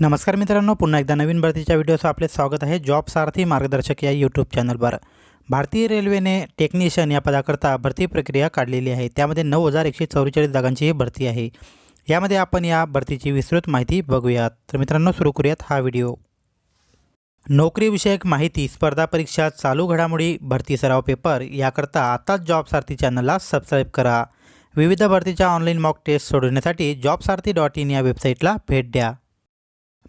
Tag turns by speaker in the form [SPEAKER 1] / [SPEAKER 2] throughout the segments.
[SPEAKER 1] नमस्कार मित्रांनो पुन्हा एकदा नवीन भरतीच्या व्हिडिओचं आपले स्वागत आहे जॉब सारथी मार्गदर्शक या यूट्यूब चॅनलवर भारतीय रेल्वेने टेक्निशियन या पदाकरता भरती प्रक्रिया काढलेली आहे. त्यामध्ये नऊ हजार एकशे चौवेचाळीस जागांची ही भरती आहे. यामध्ये आपण या भरतीची विस्तृत माहिती बघूयात. तर मित्रांनो सुरू करूयात हा व्हिडिओ. नोकरीविषयक माहिती स्पर्धा परीक्षा चालू घडामोडी भरती सराव पेपर याकरता आताच जॉब सारथी चॅनलला सबस्क्राईब करा. विविध भरतीच्या ऑनलाईन मॉक टेस्ट सोडवण्यासाठी जॉब सारथी डॉट इन या वेबसाईटला भेट द्या.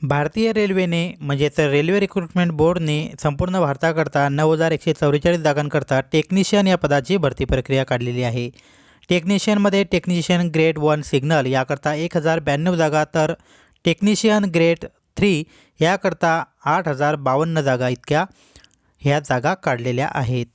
[SPEAKER 1] भारतीय रेल्वेने म्हणजेच रेल्वे रिक्रुटमेंट बोर्डने संपूर्ण भारताकरता नऊ हजार एकशे चौवेचाळीस जागांकरता टेक्निशियन या पदाची भरती प्रक्रिया काढलेली आहे. टेक्निशियनमध्ये टेक्निशियन ग्रेड वन सिग्नल याकरता एक हजार ब्याण्णव जागा तर टेक्निशियन ग्रेड थ्री याकरता आठ हजार बावन्न जागा इतक्या ह्या जागा काढलेल्या आहेत.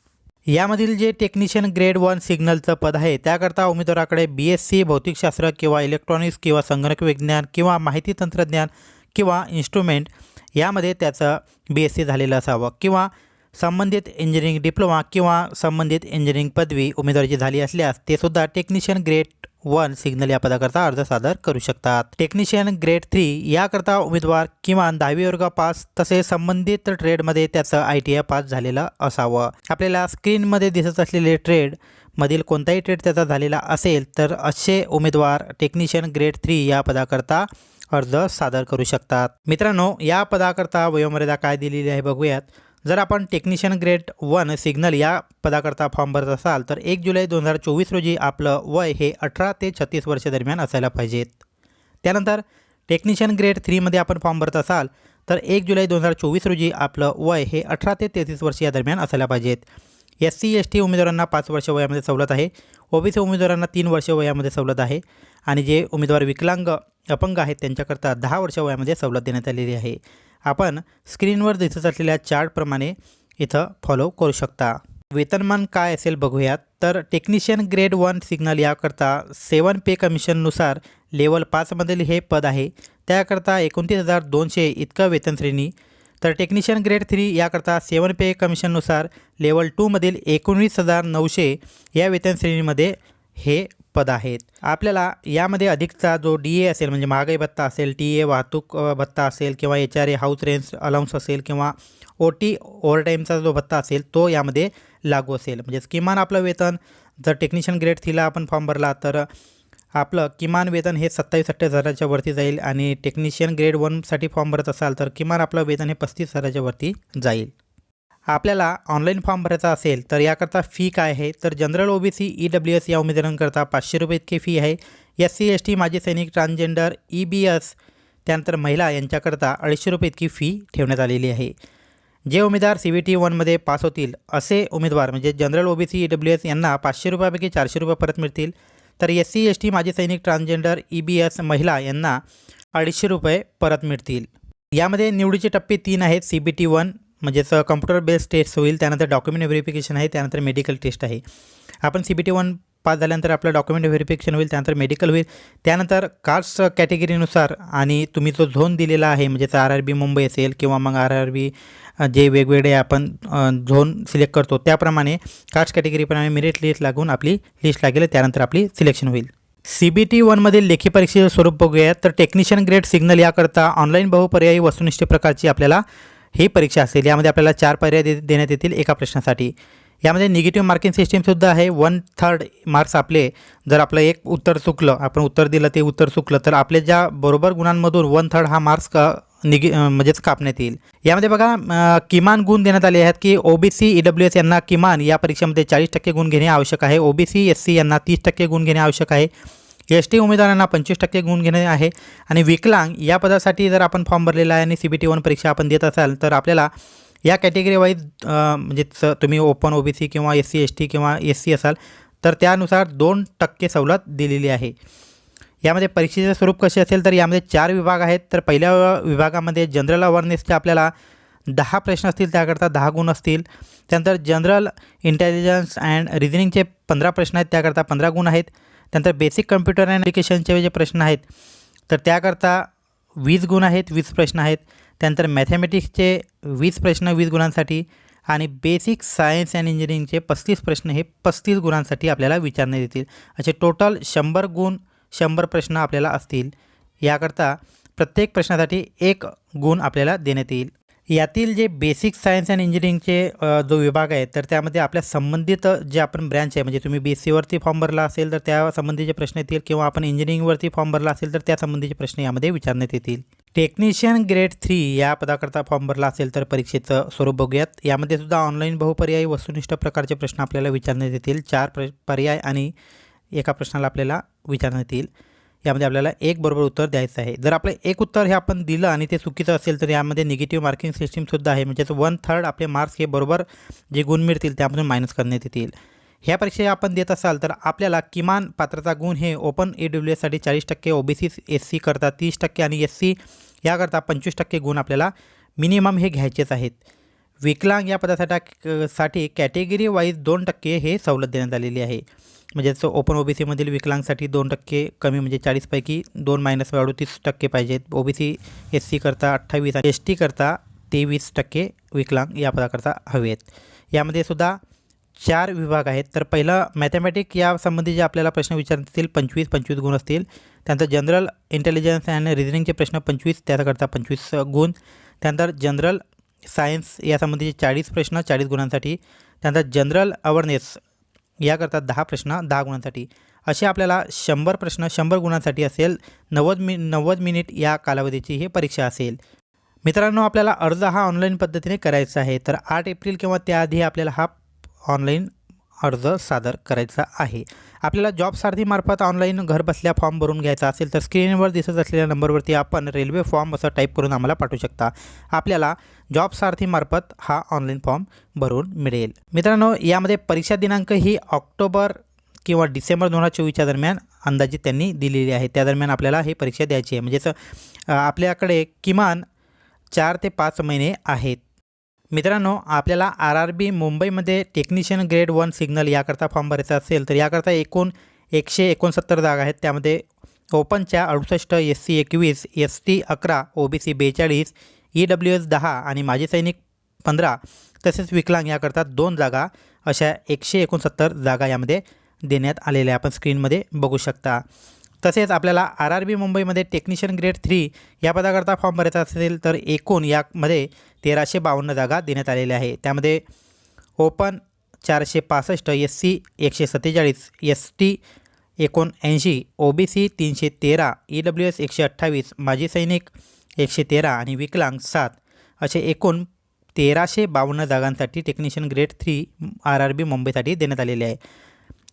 [SPEAKER 1] यामधील जे टेक्निशियन ग्रेड वन सिग्नलचं पद आहे त्याकरता उमेदवाराकडे बी एस सी भौतिकशास्त्र किंवा इलेक्ट्रॉनिक्स किंवा संगणक विज्ञान किंवा माहिती तंत्रज्ञान किंवा इन्स्ट्रुमेंट यामध्ये त्याचं बी एस सी झालेलं असावं. किंवा संबंधित इंजिनिअरिंग डिप्लोमा किंवा संबंधित इंजिनिअरिंग पदवी उमेदवारीची झाली असल्यास ते सुद्धा टेक्निशियन ग्रेड वन सिग्नल या पदाकरता अर्ज सादर करू शकतात. टेक्निशियन ग्रेड थ्री याकरता उमेदवार किमान दहावी वर्ग पास तसेच संबंधित ट्रेडमध्ये त्याचं आय टी आय पास झालेलं असावं. आपल्याला स्क्रीनमध्ये दिसत असलेले ट्रेड मधील कोणताही ट्रेड त्याचा झालेला असेल तर असे उमेदवार टेक्निशियन ग्रेड थ्री या पदाकरता अर्ज सादर करू शकतात. मित्रांनो या पदाकरता वयोमर्यादा काय दिलेली आहे बघूयात. जर आपण टेक्निशियन ग्रेड वन सिग्नल या पदाकरता फॉर्म भरत असाल तर एक जुलै दोन हजार चोवीस रोजी आपलं वय हे अठरा ते छत्तीस वर्ष दरम्यान असायला पाहिजेत. त्यानंतर टेक्निशियन ग्रेड थ्रीमध्ये आपण फॉर्म भरत असाल तर एक जुलै दोन हजार चोवीस रोजी आपलं वय हे अठरा ते तेहतीस वर्ष या दरम्यान असायला पाहिजेत. एस सी एस टी उमेदवारांना पाच वर्ष वयामध्ये सवलत आहे. ओबीसी उमेदवारांना तीन वर्ष वयामध्ये सवलत आहे. आणि जे उमेदवार विकलांग अपंग आहेत त्यांच्याकरता दहा वर्ष वयामध्ये सवलत देण्यात आलेली आहे. आपण स्क्रीनवर दिसत असलेल्या चार्टप्रमाणे इथं फॉलो करू शकता. वेतनमान काय असेल बघूयात. तर टेक्निशियन ग्रेड वन सिग्नल याकरता सेवन पे कमिशननुसार लेवल पाचमधील हे पद आहे. त्याकरता एकोणतीस हजार दोनशे इतकं वेतन श्रेणी तर टेक्निशियन ग्रेड थ्री याकरता सेवन पे कमिशननुसार लेवल टूमधील एकोणीस हजार नऊशे या वेतन श्रेणीमध्ये हे पद आहेत. आपल्याला यामध्ये अधिकचा जो डी ए असेल म्हणजे महागाई भत्ता असेल टी ए वाहतूक भत्ता असेल किंवा H R A house rent allowance असेल किंवा ओ टी ओव्हरटाईमचा जो भत्ता असेल तो यामध्ये लागू असेल. म्हणजेच किमान आपलं वेतन जर टेक्निशियन ग्रेड थ्रीला आपण फॉर्म भरला तर आपलं किमान वेतन हे सत्तावीस अठ्ठावीस हजाराच्या वरती जाईल आणि टेक्निशियन ग्रेड वनसाठी फॉर्म भरत असाल तर किमान आपलं वेतन हे पस्तीस हजाराच्या वरती जाईल. आपल्याला ऑनलाईन फॉर्म भरायचा असेल तर याकरता फी काय आहे? तर general O B C E W S या उमेदवारांकरता पाचशे रुपये इतकी फी आहे. एस सी एस टी माजी सैनिक ट्रान्सजेंडर ई बी एस त्यानंतर महिला यांच्याकरता अडीचशे रुपये इतकी फी ठेवण्यात आलेली आहे. जे उमेदवार सी बी टी वनमध्ये पास होतील असे उमेदवार म्हणजे general O B C E W S यांना पाचशे रुपयापैकी चारशे रुपये परत मिळतील. तर एस सी एस टी माजी सैनिक ट्रान्सजेंडर ई बी एस महिला यांना अडीचशे रुपये परत मिळतील. यामध्ये निवडीचे टप्पे तीन आहेत. सी बी टी वन म्हणजेच कम्प्युटर बेस्ड टेस्ट होईल. त्यानंतर डॉक्युमेंट व्हेरिफिकेशन आहे. त्यानंतर मेडिकल टेस्ट आहे. आपण C B T one pass झाल्यानंतर आपलं डॉक्युमेंट व्हेरिफिकेशन होईल. त्यानंतर मेडिकल होईल. त्यानंतर कास्ट कॅटेगरीनुसार आणि तुम्ही जो झोन दिलेला आहे म्हणजेच आर आर बी मुंबई असेल किंवा मग आर आर बी जे वेगवेगळे आपण झोन सिलेक्ट करतो त्याप्रमाणे कास्ट कॅटेगरीप्रमाणे मेरिट लिस्ट लागून आपली लिस्ट लागेल त्यानंतर आपली सिलेक्शन होईल. सी बी टी वनमधील लेखी परीक्षेचं स्वरूप बघूया तर टेक्निशियन ग्रेड सिग्नल याकरता ऑनलाईन बहुपर्यायी वस्तुनिष्ठ प्रकारची आपल्याला ही परीक्षा असेल. यामध्ये आपल्याला चार पर्याय दे देण्यात येतील एका प्रश्नासाठी. यामध्ये निगेटिव्ह मार्किंग सिस्टीमसुद्धा आहे. वन थर्ड मार्क्स आपले जर आपलं एक उत्तर चुकलं आपण उत्तर दिलं ते उत्तर चुकलं तर आपल्या ज्या बरोबर गुणांमधून वन थर्ड हा मार्क्स निगे म्हणजेच कापण्यात येईल. यामध्ये बघा किमान गुण देण्यात आले आहेत की O B C E W S यांना किमान या परीक्षेमध्ये चाळीस टक्के गुण घेणे आवश्यक आहे. O B C S C यांना तीस टक्के गुण घेणे आवश्यक आहे. एस टी उमेदवारांना पंचवीस टक्के गुण घेणे आहे. आणि विकलांग या पदासाठी जर आपण फॉर्म भरलेला आहे आणि सी बी टी वन परीक्षा आपण देत असाल तर आपल्याला या कॅटेगरी वाईज म्हणजे स- तुम्ही ओपन ओ बी सी किंवा एस सी एस टी किंवा एस सी असाल तर त्यानुसार दोन टक्के सवलत दिलेली आहे. यामध्ये परीक्षेचे स्वरूप कसे असेल तर यामध्ये चार विभाग आहेत. तर पहिल्या विभागामध्ये जनरल अवेअरनेसचे आपल्याला दहा प्रश्न असतील त्याकरता दहा गुण असतील. त्यानंतर जनरल इंटेलिजन्स अँड रिझनिंगचे पंधरा प्रश्न आहेत त्याकरता पंधरा गुण आहेत. त्यानंतर बेसिक कम्प्युटर अँड एज्युकेशनचे जे प्रश्न आहेत तर त्याकरता वीस गुण आहेत वीस प्रश्न आहेत. त्यानंतर मॅथमॅटिक्सचे वीस प्रश्न वीस गुणांसाठी आणि बेसिक सायन्स अँड इंजिनिअरिंगचे पस्तीस प्रश्न हे पस्तीस गुणांसाठी आपल्याला विचारण्यात येतील असे टोटल शंभर गुण शंभर प्रश्न आपल्याला असतील. याकरता प्रत्येक प्रश्नासाठी एक गुण आपल्याला देण्यात येईल. यातील जे बेसिक सायन्स अँड इंजिनिअरिंगचे जो विभाग आहे तर त्यामध्ये आपल्या संबंधित जे आपण ब्रँच आहे म्हणजे तुम्ही बी एस सीवरती फॉर्म भरला असेल तर त्या संबंधीचे प्रश्न येतील. किंवा आपण इंजिनिअरिंगवरती फॉर्म भरला असेल तर त्या संबंधीचे प्रश्न यामध्ये विचारण्यात येतील. टेक्निशियन ग्रेड थ्री या पदाकरता फॉर्म भरला असेल तर परीक्षेचं स्वरूप बघूयात. यामध्ये सुद्धा ऑनलाईन बहुपर्यायी वस्तुनिष्ठ प्रकारचे प्रश्न आपल्याला विचारण्यात येतील. चार प्र पर्याय आणि एका प्रश्नाला आपल्याला विचारण्यात येईल. यामध्ये आपल्याला एक बरोबर उत्तर द्यायचं आहे. जर आपलं एक उत्तर हे आपण दिलं आणि ते चुकीचं असेल तर यामध्ये निगेटिव्ह मार्किंग सिस्टीमसुद्धा आहे. म्हणजेच वन थर्ड आपले मार्क्स हे बरोबर जे गुण मिळतील त्यामधून मायनस करण्यात येतील. ह्या परीक्षा आपण देत असाल तर आपल्याला किमान पात्रता गुण हे ओपन ए डब्ल्यू एससाठी चाळीस टक्के O B C S C करता तीस टक्के आणि एस सी याकरता पंचवीस टक्के गुण आपल्याला मिनिमम हे घ्यायचेच आहेत. विकलांग या पदासाठी साठी कॅटेगरी वाईज दोन टक्के हे सवलत देण्यात आलेली आहे. म्हणजे जसं ओपन ओ बी सीमधील विकलांगसाठी दोन टक्के कमी म्हणजे चाळीसपैकी दोन मायनस अडतीस टक्के पाहिजेत O B C S C करता अठ्ठावीस आणि एस टी करता तेवीस टक्के विकलांग या पदाकरता हवे आहेत. यामध्ये सुद्धा चार विभाग आहेत. तर पहिलं मॅथमॅटिक या संबंधी जे आपल्याला प्रश्न विचारतील पंचवीस पंचवीस गुण असतील. त्यानंतर जनरल इंटेलिजन्स अँड रिझनिंगचे प्रश्न पंचवीस त्याकरता पंचवीस गुण. त्यानंतर जनरल सायन्स यासंबंधीचे चाळीस प्रश्न चाळीस गुणांसाठी. त्यानंतर जनरल अवेअरनेस याकरता दहा प्रश्न दहा गुणांसाठी. असे आपल्याला शंभर प्रश्न शंभर गुणांसाठी असेल नव्वद मि नव्वद मिनिट या कालावधीची ही परीक्षा असेल. मित्रांनो आपल्याला अर्ज हा ऑनलाईन पद्धतीने करायचा आहे. तर आठ एप्रिल किंवा त्याआधी आपल्याला हा ऑनलाईन अर्ज सादर करायचा आहे. आपल्याला जॉब सारथीमार्फत ऑनलाईन घरबसल्या फॉर्म भरून घ्यायचा असेल तर स्क्रीनवर दिसत असलेल्या नंबरवरती आपण रेल्वे फॉर्म असं टाईप करून आम्हाला पाठवू शकता. आपल्याला जॉब सारथीमार्फत हा ऑनलाईन फॉर्म भरून मिळेल. मित्रांनो यामध्ये परीक्षा दिनांक ही ऑक्टोबर किंवा डिसेंबर दोन हजार चोवीसच्या दरम्यान अंदाजित त्यांनी दिलेली आहे. त्या दरम्यान आपल्याला ही परीक्षा द्यायची आहे. म्हणजेच आपल्याकडे किमान चार ते पाच महिने आहेत. मित्रांनो आपल्याला आर आर बी मुंबईमध्ये टेक्निशियन ग्रेड वन सिग्नल याकरता फॉर्म भरायचा असेल तर याकरता एकूण एकशे एकोणसत्तर जागा आहेत. त्यामध्ये ओपनच्या अडुसष्ट एस सी एकवीस एस टी अकरा ओ बी सी बेचाळीस ई डब्ल्यू एस दहा आणि माजी सैनिक पंधरा तसेच विकलांग याकरता दोन जागा अशा एकशे एकोणसत्तर जागा यामध्ये देण्यात आलेल्या आपण स्क्रीनमध्ये बघू शकता. तसेच आपल्याला आर आर बी मुंबईमध्ये टेक्निशियन ग्रेड थ्री या पदाकरता फॉर्म भरायचा असेल तर एकूण यामध्ये तेराशे बावन्न जागा देण्यात आलेल्या आहे. त्यामध्ये ओपन चारशे पासष्ट एस सी एकशे सत्तेचाळीस एस टी एकोणऐंशी ओ बी सी तीनशे तेरा ई डब्ल्यू एस एकशे अठ्ठावीस माजी सैनिक एकशे तेरा आणि विकलांग सात असे एकूण तेराशे बावन्न जागांसाठी technician grade three R R B मुंबईसाठी देण्यात आलेले आहे.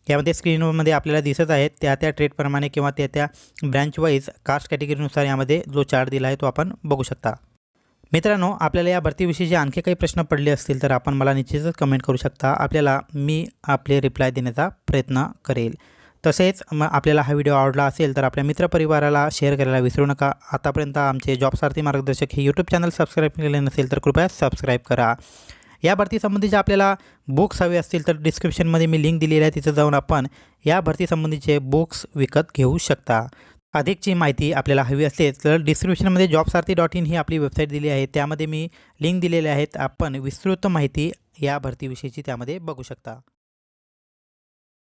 [SPEAKER 1] यामध्ये स्क्रीनमध्ये आपल्याला दिसत आहेत त्या त्या ट्रेडप्रमाणे किंवा त्या त्या ब्रँच वाईज कास्ट कॅटेगरीनुसार यामध्ये जो चार्ट दिला आहे तो आपण बघू शकता. मित्रांनो आपल्याला या भरतीविषयी जे आणखी काही प्रश्न पडले असतील तर आपण मला निश्चितच कमेंट करू शकता. आपल्याला मी आपले रिप्लाय देण्याचा प्रयत्न करेल. तसेच मग आपल्याला हा व्हिडिओ आवडला असेल तर आपल्या मित्रपरिवाराला शेअर करायला विसरू नका. आतापर्यंत आमचे जॉबसारथी मार्गदर्शक हे यूट्यूब चॅनल सबस्क्राईब केले नसेल तर कृपया सबस्क्राईब करा. या भरतीसंबंधीचे आपल्याला बुक्स हवे असतील तर डिस्क्रिप्शनमध्ये मी लिंक दिलेली आहे तिथं जाऊन आपण या भरतीसंबंधीचे बुक्स विकत घेऊ शकता. अधिकची माहिती आपल्याला हवी असेल तर डिस्क्रिप्शनमध्ये जॉबसारथी डॉट इन ही आपली वेबसाईट दिली आहे. त्यामध्ये मी लिंक दिलेले आहेत आपण विस्तृत माहिती या भरतीविषयीची त्यामध्ये बघू शकता.